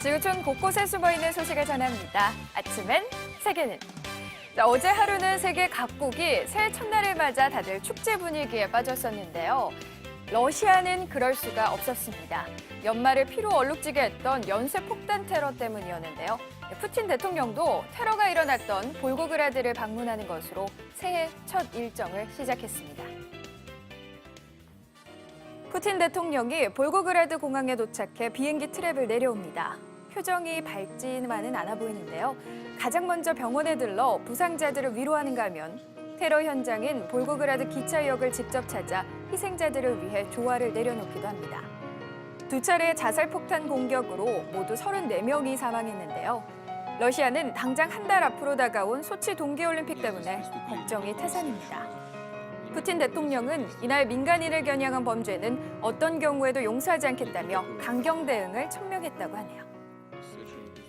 지구촌 곳곳에 숨어 있는 소식을 전합니다. 아침엔 세계는. 자, 어제 하루는 세계 각국이 새해 첫날을 맞아 다들 축제 분위기에 빠졌었는데요. 러시아는 그럴 수가 없었습니다. 연말을 피로 얼룩지게 했던 연쇄 폭탄 테러 때문이었는데요. 푸틴 대통령도 테러가 일어났던 볼고그라드를 방문하는 것으로 새해 첫 일정을 시작했습니다. 푸틴 대통령이 볼고그라드 공항에 도착해 비행기 트랩을 내려옵니다. 표정이 밝지만은 않아 보이는데요. 가장 먼저 병원에 들러 부상자들을 위로하는가 하면 테러 현장인 볼고그라드 기차역을 직접 찾아 희생자들을 위해 조화를 내려놓기도 합니다. 두 차례 자살 폭탄 공격으로 모두 34명이 사망했는데요. 러시아는 당장 한 달 앞으로 다가온 소치 동계올림픽 때문에 걱정이 태산입니다. 푸틴 대통령은 이날 민간인을 겨냥한 범죄는 어떤 경우에도 용서하지 않겠다며 강경 대응을 천명했다고 하네요. Such